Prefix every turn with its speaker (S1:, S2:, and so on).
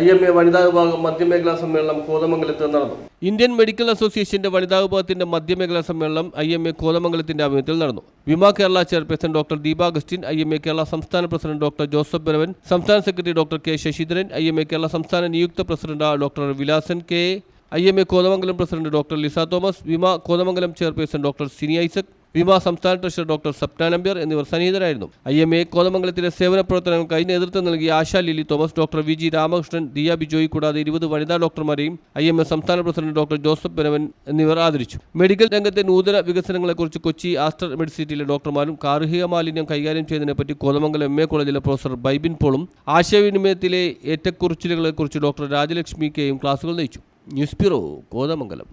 S1: I M A വനിതാ വിഭാഗം മധ്യമേഖലാ സമ്മേളനം കോതമംഗലത്ത് നടന്നു. ഇന്ത്യൻ മെഡിക്കൽ അസോസിയേഷന്റെ വനിതാ വിഭാഗത്തിന്റെ മധ്യമേഖലാ സമ്മേളനം ഐ എം എ കോതമംഗലത്തിന്റെ ആഭിമുഖ്യത്തിൽ നടന്നു. വിമ Kerala chairperson doctor Deepa Augustine I M A Kerala സംസ്ഥാന പ്രസിഡന്റ് ഡോക്ടർ ജോസഫ് ബലവൻ സംസ്ഥാന secretary doctor K Sasidharan I M A Kerala സംസ്ഥാന നിയുക്ത president doctor Vilasan K I M A Kothamangalam president doctor Lisa Thomas Vima Kothamangalam chairperson doctor Sini Isaac വിമ സംസ്ഥാന treasurer doctor Sapna Nambiar എന്നിവർ സന്നിഹിതരായിരുന്നു. I M A കോതമംഗലത്തിലെ സേവന പ്രവർത്തനങ്ങൾക്കായി നേതൃത്വം നൽകിയ Asha Lily Thomas doctor V G Ramakrishnan Diya Bijoy കൂടാതെ ഇരുപത് വനിതാ ഡോക്ടർമാരെയും ഐ എം എ സംസ്ഥാന പ്രസിഡന്റ് ഡോക്ടർ ജോസഫ് ബെനവൻ എന്നിവർ ആദരിച്ചു. മെഡിക്കൽ രംഗത്തെ നൂതന വികസനങ്ങളെക്കുറിച്ച് കൊച്ചി ആസ്റ്റർ മെഡിസിറ്റിയിലെ ഡോക്ടർമാരും കാർഹിക മാലിന്യം കൈകാര്യം ചെയ്യുന്നതിനെപ്പറ്റി കോതമംഗലം എം എ കോളേജിലെ പ്രൊഫസർ ബൈബിൻ പോളും ആശയവിനിമയത്തിലെ ഏറ്റക്കുറിച്ചിലുകളെക്കുറിച്ച് ഡോക്ടർ രാജലക്ഷ്മി കെയും ക്ലാസുകൾ നയിച്ചു. News bureau Kothamangalam.